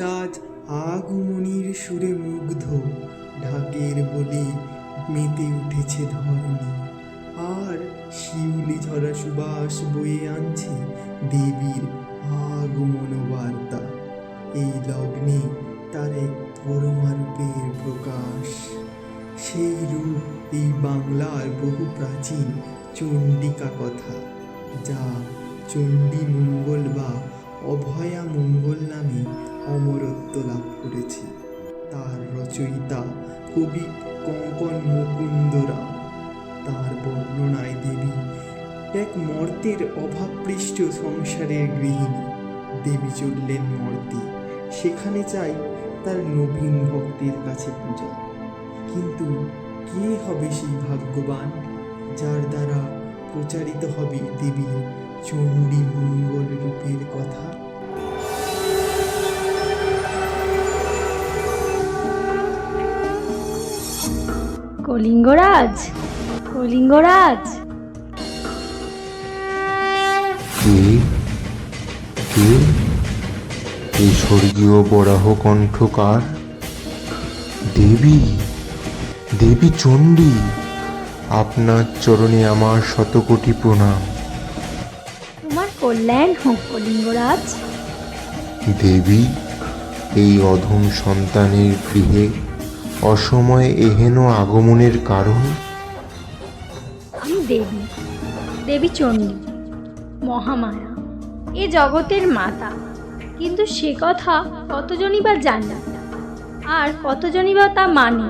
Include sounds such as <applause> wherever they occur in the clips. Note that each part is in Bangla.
আজ আগমনির সুরে মুগ্ধ। ঢাকের বলে মেতে উঠেছে ধরণী। আর শিউলি ঝরা সুবাস বয়ে আনছে দেবীর আগমন বার্তা এই লগ্নে তার এক পরমারূপের প্রকাশ। সেই রূপ এই বাংলার বহু প্রাচীন চণ্ডিকা কথা, যা চণ্ডী মঙ্গল বা অভয়া মঙ্গল নামে অমরত্ব লাভ করেছে। তার রচয়িতা কবি কঙ্কন মুকুন্দ রাম তার বর্ণনায় দেবী এক মর্তের অভাবপৃষ্ট সংসারের গৃহিণী। দেবী চললেন মর্তে। সেখানে চাই তার নবীন ভক্তের কাছে পূজা। কিন্তু কে হবে সেই ভাগ্যবান? যার দ্বারা প্রচারিত হবে দেবীর চণ্ডী মঙ্গল রূপের কথা। কলিঙ্গরাজ কলিঙ্গরাজ। কে? কে? এই স্বর্গীয় বরাহ কণ্ঠকার দেবী দেবী চণ্ডী আপনার চরণে আমার শতকোটি প্রণাম। কল্যাণ হোক কলিঙ্গরাজ। দেবী এই অধম সন্তানের গৃহে অসময়ে এহেন আগমনের কারণ? আমি দেবী দেবী চণ্ডী মহামায়া এ জগতের মাতা। কিন্তু সে কথা কতজনই বা জানে? আর কতজনই বা তা মানে?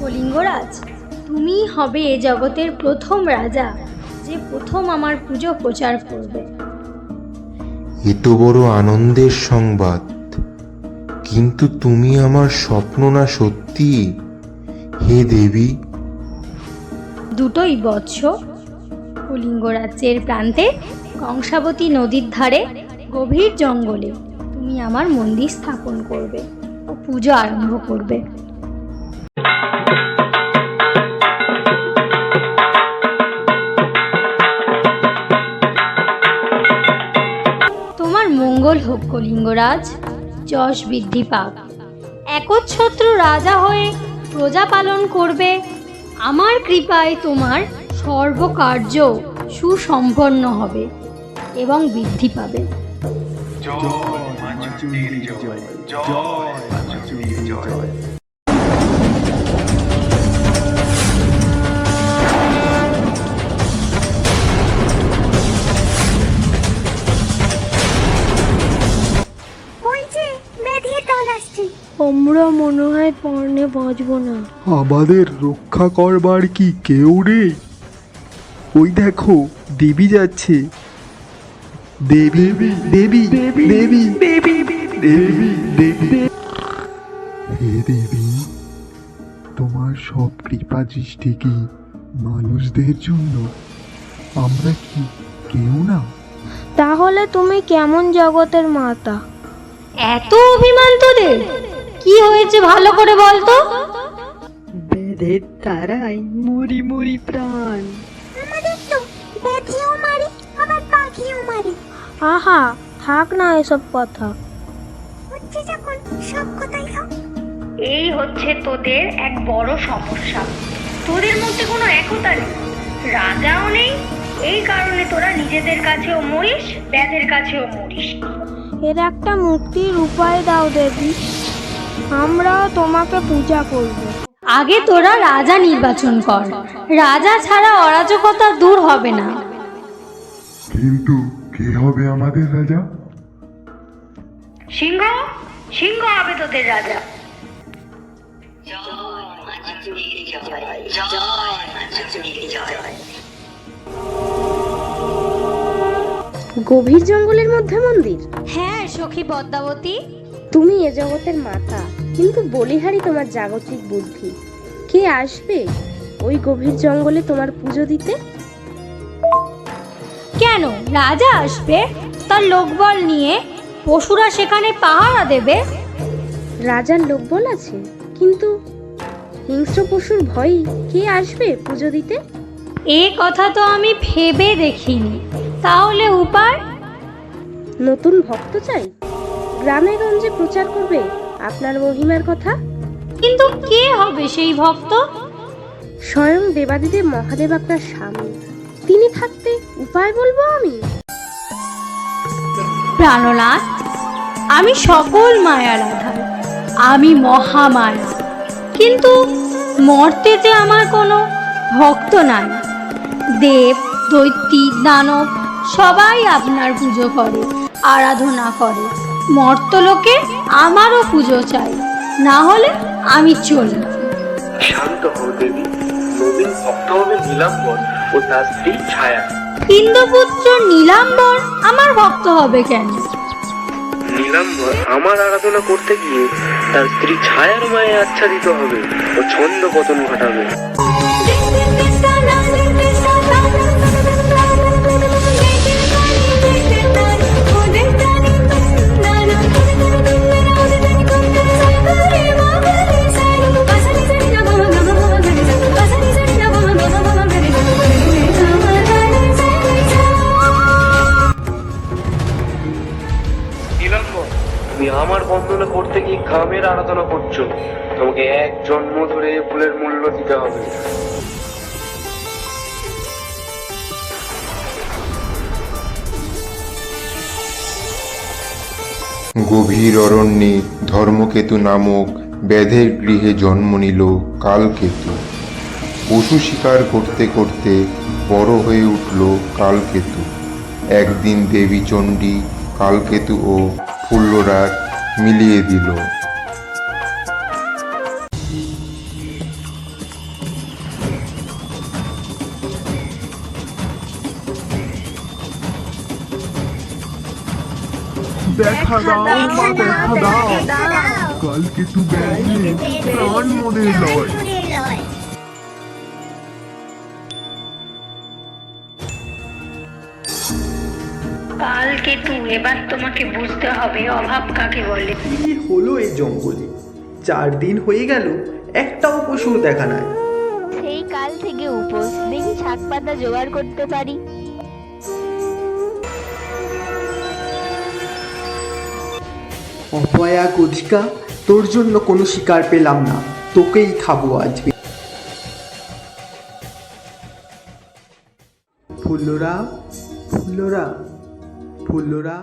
কলিঙ্গরাজ তুমিই হবে এ জগতের প্রথম রাজা। যে প্রথম আমার পুজো প্রচার করবে। এ তো বড় আনন্দের সংবাদ। কিন্তু তুমি আমার স্বপ্ন না সত্যি? হে দেবী। দুটোই বৎস কলিঙ্গ রাজ্যের প্রান্তে কংসাবতী নদীর ধারে গভীর জঙ্গলে তুমি আমার মন্দির স্থাপন করবে ও পুজো আরম্ভ করবে। তোমার মঙ্গল হোক কলিঙ্গরাজ, যশ বৃদ্ধি পাক। একচ্ছত্র রাজা হয়ে প্রজা পালন করবে, আমার কৃপায় তোমার সর্বকার্য সুসম্পন্ন হবে এবং বৃদ্ধি পাবে। ওই আমরা মনে হয় পর্ণে বাঁচবো না। আমাদের রক্ষা করবার কি কেউ নেই? ওই দেখো দেবী যাচ্ছে। দেবী দেবী দেবী দেবী দেবী দেবী। হে দেবী তোমার সব কৃপা দৃষ্টি কি মানুষদের জন্য? আমরা কি কেউ না? তাহলে তুমি কেমন জগতের মাতা? এত অভিমান তোদের? কি হয়েছে ভালো করে বলতো বেদের তারাই মরি মুড়ি প্রাণ। আমাদের তো বেঁধেও মারে আবার পাখিও মারে। আহা থাক না এসব কথা। হচ্ছে যখন সব কথাই হোক। এই হচ্ছে তোদের এক বড় সমস্যা। তোদের মধ্যে কোনো একতা নেই। রাজাও নেই এই কারণে তোরা নিজেদের কাছেও মরিস ব্যাধের কাছেও মরিস। এর একটা মুক্তির উপায় দাও দেবী। আমরাও তোমাকে পূজা করব। আগে তোরা রাজা নির্বাচন কর। রাজা ছাড়া অরাজকতা দূর হবে না। কিন্তু কে হবে আমাদের রাজা? সিংহ? সিংহ হবে তোদের রাজা। গভীর জঙ্গলের মধ্যে মন্দির? হ্যাঁ সখী পদ্মাবতী। তুমি এ জগতের মাতা কিন্তু বলিহারি তোমার জাগতিক বুদ্ধি। কে আসবে ওই গভীর জঙ্গলে তোমার পুজো দিতে? কেন রাজা আসবে? তার লোকবল নিয়ে পশুরা সেখানে পাহারা দেবে। রাজার লোকবল আছে কিন্তু হিংস্র পশুর ভয়ই কে আসবে পুজো দিতে? এ কথা তো আমি ভেবে দেখিনি। তাহলে উপায়? নতুন ভক্ত চাই? গ্রামে গঞ্জে প্রচার করবে আপনার মহিমার কথা? কিন্তু কে হবে সেই ভক্ত? স্বয়ং দেবাদিদেব মহাদেব আপনার স্বামী। তিনি থাকতে উপায় বলব আমি? প্রাণনাথ আমি সকল মায়ার আধার। আমি মহামায়া। কিন্তু মর্তেতে আমার কোনো ভক্ত নাই। দেব দৈত্যী দানব সবাই আপনার পুজো করে আরাধনা করে। মর্তলোকে আমারও পুজো চাই। না হলে আমি চলি। শান্ত হও দেবী। নবীন ভক্ত হবে নীলাম্বর ও তার স্ত্রী ছায়া। ইন্দ্রপুত্র নীলাম্বর আমার ভক্ত হবে কেন? নীলাম্বর আমার আরাধনা করতে গিয়ে তার স্ত্রী ছায়ার মায়ে আচ্ছাদিত হবে ও ছন্দ পতন ঘটাবে। আমার বন্দনা করতে গিয়ে কামের আরাধনা করছ। তোমাকে এক জন্ম ধরে ফুলের মূল্য দিতে হবে। গভীর অরণ্যে ধর্মকেতু নামক ব্যাধের গৃহে জন্ম নিল কালকেতু। পশু শিকার করতে করতে বড় হয়ে উঠল কালকেতু। একদিন দেবী চণ্ডী, কালকেতু ও ফুল্লরার মিলিয়ে দিল। দেখা দাও মা দেখা দাও। কালকে তু ব্যাগে প্রাণ মনে লয়। তুই এবার তোমাকে বুঝতে হবে অভাব কাকে বলে। কি হলো এই জঙ্গলে? চার দিন হয়ে গেল একটাও পশুর দেখা নাই। সেই কাল থেকে উপোস দেখি শাক পাতা জোগাড় করতে পারি। অপয়া গধিকা তোর জন্য কোনো শিকার পেলাম না তোকেই খাব আজকে। ফুল্লরা ফুল্লরা। ফুল্লরা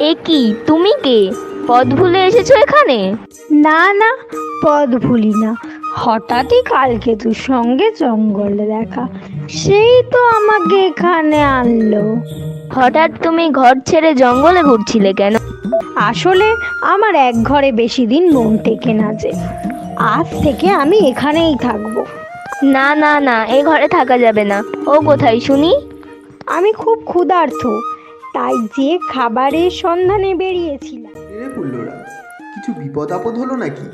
এ কি তুমি কে? পদ ভুলে এসেছ এখানে? না না পদ ভুলি না। হঠাৎই কালকে কালকেতুর সঙ্গে জঙ্গলে দেখা। সেই তো আমাকে এখানে আনলো। হঠাৎ তুমি ঘর ছেড়ে জঙ্গলে ঘুরছিলে কেন? আসলে আমার এক ঘরে বেশি দিন মন টেকে না যে। আজ থেকে আমি এখানেই থাকব। না না না এ ঘরে থাকা যাবে না। ও কোথায় শুনি? আমি খুব ক্ষুধার্ত তাই যে খাবারের সন্ধানে বেরিয়েছিলাম। ফুল্লরা কিছু বিপদ আপদ হলো নাকি?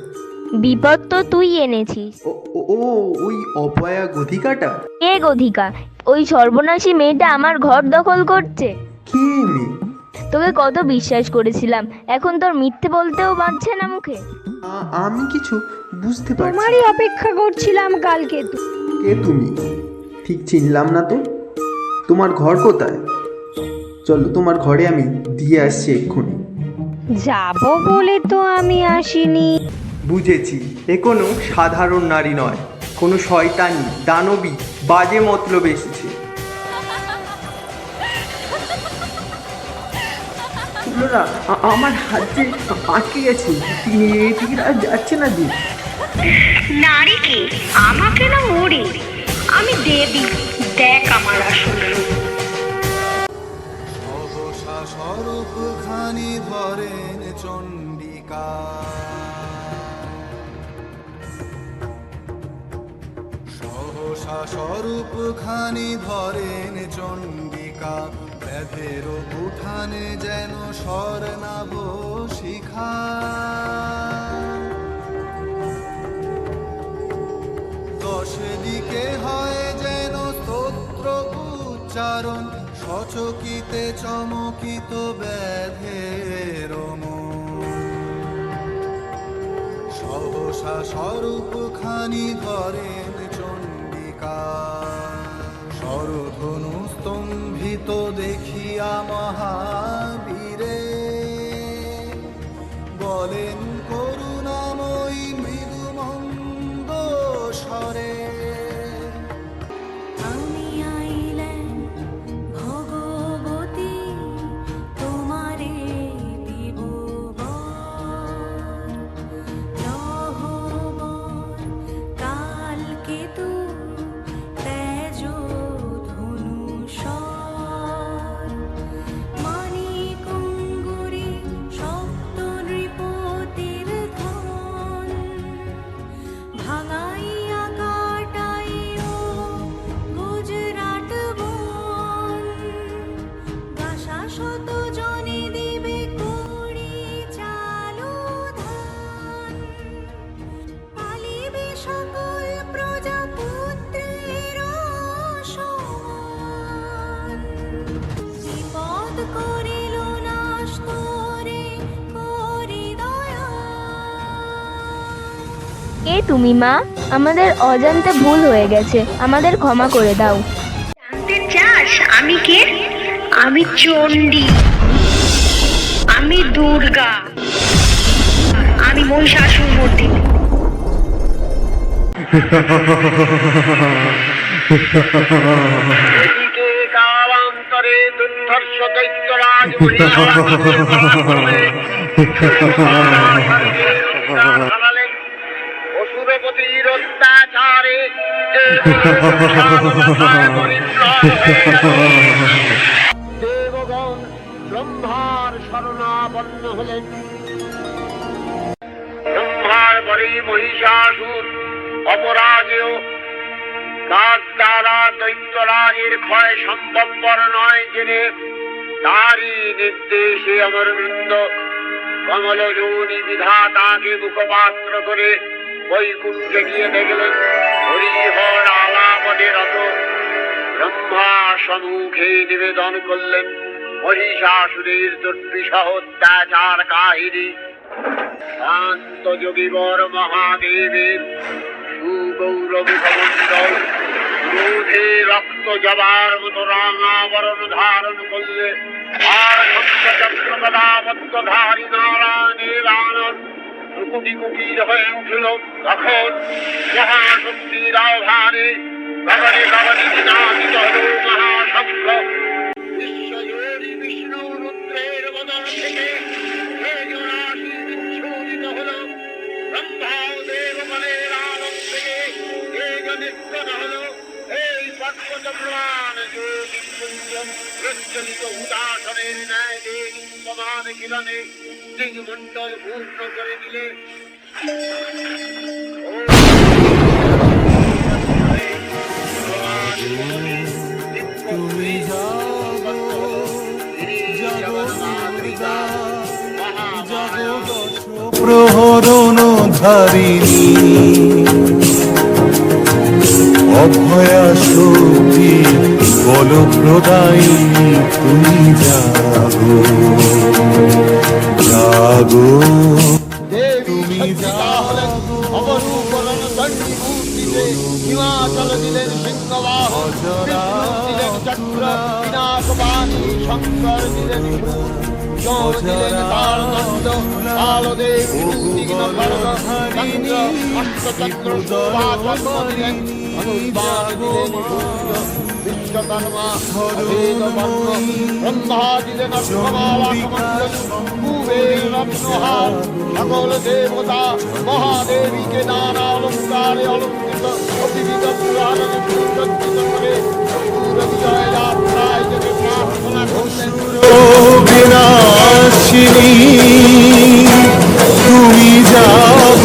বিপদ তো তুই এনেছিস। ও ও- ও ওই অপয়া গধিকাটা? কে গধিকা? ওই সর্বনাশী মেয়েটা আমার ঘর দখল করছে। কে মেয়ে? তোকে কত বিশ্বাস করেছিলাম। এখন তোর মিথ্যে বলতেও বাঁচছে না মুখে। আমি কিছু বুঝতে পারছি। তোমারই অপেক্ষা করছিলাম কালকে কে তুমি? ঠিক চিনলাম না তো। তোমার ঘর কোথায়? চলো তোমার ঘরে আমি দিয়ে আসছি এক্ষুনি। যাব বলে তো আমি আসিনি। বুঝেছি এ কোনো সাধারণ নারী নয়। কোনো শয়তানি দানবী বাজে মতলব এসেছে। আ- আমার হাত যে আটকে গেছে আর যাচ্ছে না দিন নারী কি? আমাকে না ওরে আমি দেবী দেখ আমার আসল সহসা স্বরূপ খানি ধরেন চণ্ডিকা। সহসা স্বরূপ খানি ধরেন চণ্ডিকা। ব্যাধের উঠানে যেন স্বর্ণাব শিখা দশ দিকে হয় যেন স্তোত্র উচ্চারণ, সচকিতে চমকিত ব্যাধের। সহসা স্বরূপ খানি ধরেন তুমি মা। আমাদের অজান্তে ভুল হয়ে গেছে। আমাদের ক্ষমা করে দাও। জানতে চাস আমি কে? আমি চণ্ডী। আমি দুর্গা। আমি মহিষাসুর মর্দিনী কালান্তরে দুর্ধর্ষ দৈত্যরাজ হারালেন <laughs> অসুরপতির অত্যাচারে দেবগণ ব্রহ্মার শরণাপন্ন হলেন। ব্রহ্মার পরে মহিষাসুর অপরাজেয় তার দ্বারা দৈত্যরাজের ক্ষয় সম্ভবপর নয় জেনে তারই নির্দেশে অমর বৃন্দ কমলযোনি বিধাতাকে মুখপাত্র করে বৈকুণ্ঠে গিয়ে দেখলেন হরিহর আলাপনে রত। ব্রহ্মা সম্মুখে নিবেদন করলেন মহিষাসুরের দুর্বিষহ অত্যাচার কাহিনী। শান্ত যোগীবর মহাদেবের সুগৌরমুখমণ্ডল ক্রোধে রক্ত জবার মতো রাঙাবরণ ধারণ করলে আর চক্রপদাবদ্ধধারী নারায়ণের আনন্দ কুটি কুটির হয়ে উঠল, তখন মহাশক্তির আহ্বানে গগনে গগনে বিনাশিত হল মহাশঙ্খ বিশ্বজোড়ি বিষ্ণু রুদ্রের বদল থেকে প্রজ্বলিত উদাসনের ন্যায় দেবীমান কিরণে দিগমণ্ডল পূর্ণ করে প্রহরণ ধারিণী। অভয়া শক্তি বল প্রদায়ী তুমি জাগো। জাগো। দণ্ডী শঙ্কর দিলেন দিলেন তালদণ্ড কালদেব বিদ্যুতিঘ্ন খড়গ চন্দ্র অষ্টচন্দ্র শোভাচন্দ্র দিলেন ধনুর্বাণ সূর্য সকল দেবতা মহাদেবীকে নানা অলঙ্কারে অলঙ্কৃত প্রার্থনা করলেন বিনাশিনী তুমি যাব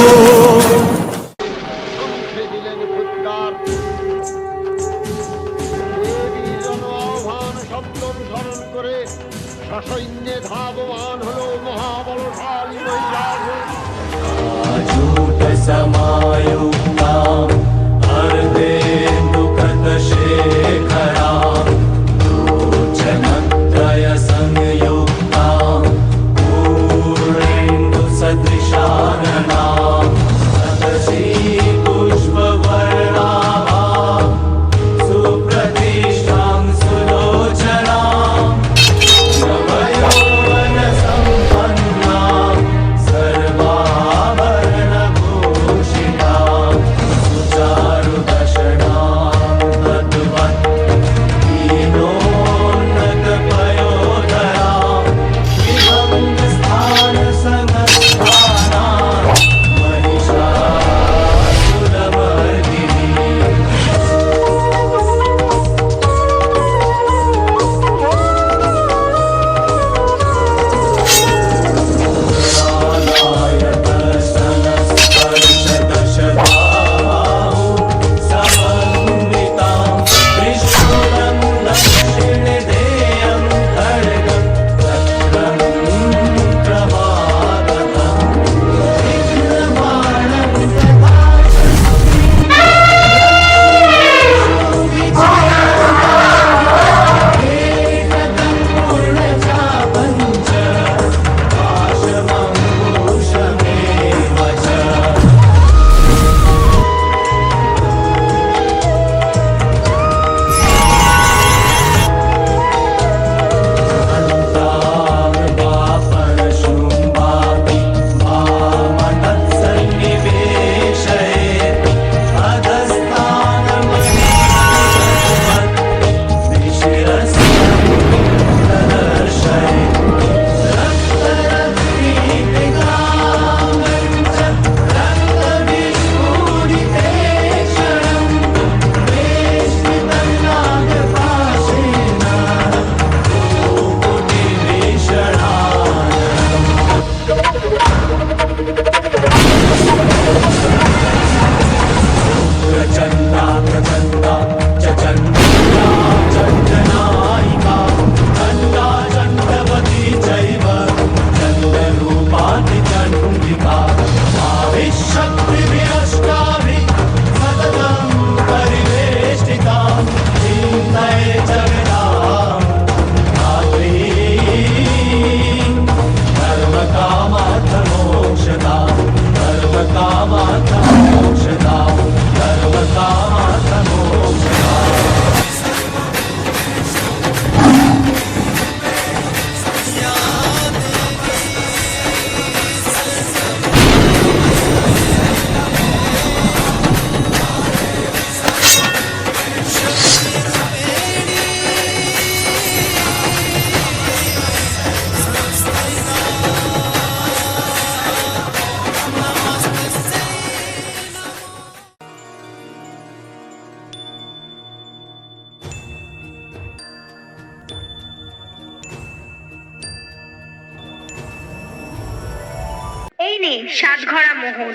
নে সাতঘরা মোহর।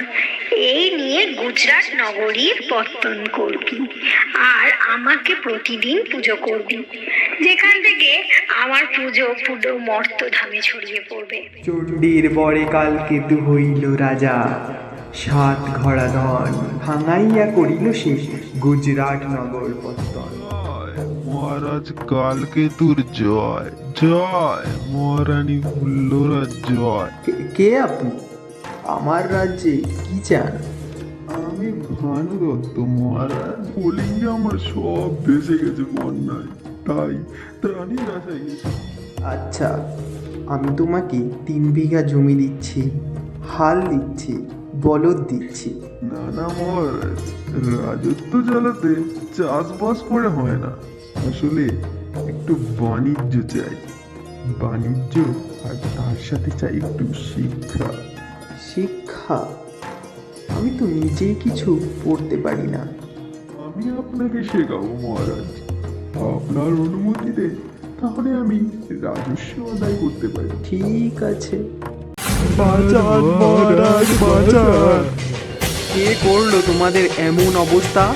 এই নিয়ে গুজরাট নগরীর পত্তন করবি আর আমাকে প্রতিদিন পুজো করবি। যেখান থেকে আমার পুজো পুজো মর্ত মর্তধামে ছড়িয়ে পড়বে। চণ্ডীর বরে কাল কেতু হইল রাজা সাত ঘোড়া ধন ভাঙাইয়া করিল সে গুজরাট নগর পত্তন। মহারাজ কালকেতুর জয়। জয় মহারানী হুল্লোরার জয়। কে- কে আপনি? আমার রাজ্যে কি চান? আমি ভানু দত্ত মহারাজ বলেই আমার সব ভেসে গেছে বন্যায়। তাই ত্রাণের আশায় গেছি আচ্ছা আমি তোমাকে তিন বিঘা জমি দিচ্ছি হাল দিচ্ছি বলদ দিচ্ছি। না না মহারাজ রাজত্ব চালাতে চাষবাস করে হয় না। আসলে একটু বাণিজ্য চাই। বাণিজ্য আর তার সাথে চাই একটু শিক্ষা। শিক্ষা আমি তো নিজেই কিছু পড়তে পারি না। আমি আপনাকে শেখাবো মহারাজ। আপনার অনুমতিতে তাহলে আমি রাজস্ব আদায় করতে পারি। ঠিক আছে। বাঁচান মহারাজ বাঁচান। কে করল তোমাদের এমন অবস্থা?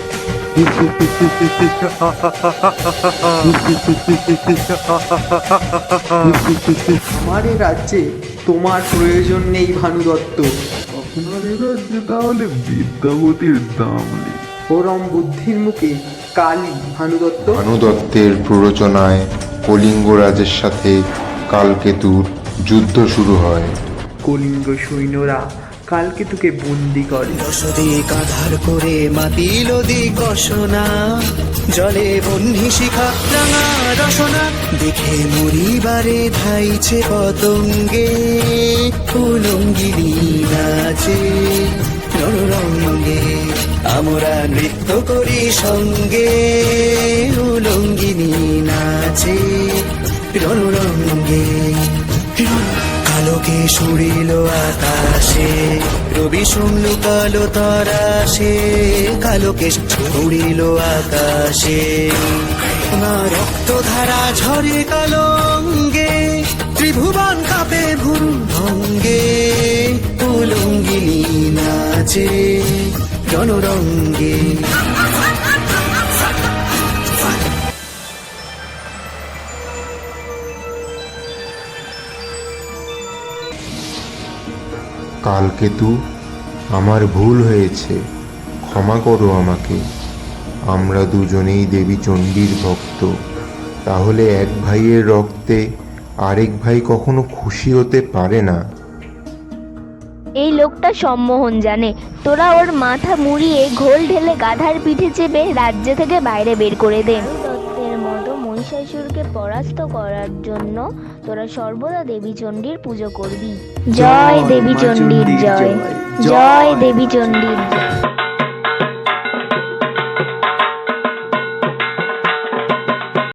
<laughs> আমার রাজ্যে তোমার প্রয়োজন নেই ভানু দত্ত আপনার রাজ্যে তাহলে বিদ্যাপতির দাম নেই। ওরম বুদ্ধির মুখে কালী ভানু দত্ত ভানু দত্তের প্ররোচনায় কলিঙ্গ রাজের সাথে কালকেতুর যুদ্ধ শুরু হয়। কলিঙ্গ সৈন্যরা কালকে তোকে বন্দি করে। রসদে কাঁধার করে মাতিল দিক অসনা জলে বহ্নি শিখা রাঙা রসনা, দেখে মরিবারে ধাইছে পতঙ্গে, উলঙ্গিনী নাচে। রণরঙ্গে আমরা নৃত্য করি সঙ্গে, উলঙ্গিনী নাচে। রণরঙ্গে কালোকে সুরিল আকাশে। রবি শুনল কালো তারাশে কালোকে ছুড়িল আকাশে। না রক্ত ধারা ঝরে কালো অঙ্গে, ত্রিভুবন কাপে ভুরু ভঙ্গে। উলঙ্গিনী নাচে রণরঙ্গে কালকেতু আমার ভুল হয়েছে ক্ষমা করো আমাকে। আমরা দুজনেই দেবী চণ্ডীর ভক্ত। তাহলে এক ভাইয়ের রক্তে আরেক ভাই কখনো খুশি হতে পারে না? এই লোকটা সম্মোহন জানে। তোরা ওর মাথা মুড়িয়ে ঘোল ঢেলে গাধার পিঠে চেপে রাজ্য থেকে বাইরে বের করে দে। দত্তের মতো মহিষাসুরকে পরাস্ত করার জন্য তোরা সর্বদা দেবী চণ্ডীর পুজো করবি। জয় দেবী চণ্ডীর জয় জয় দেবী চণ্ডীর জয়।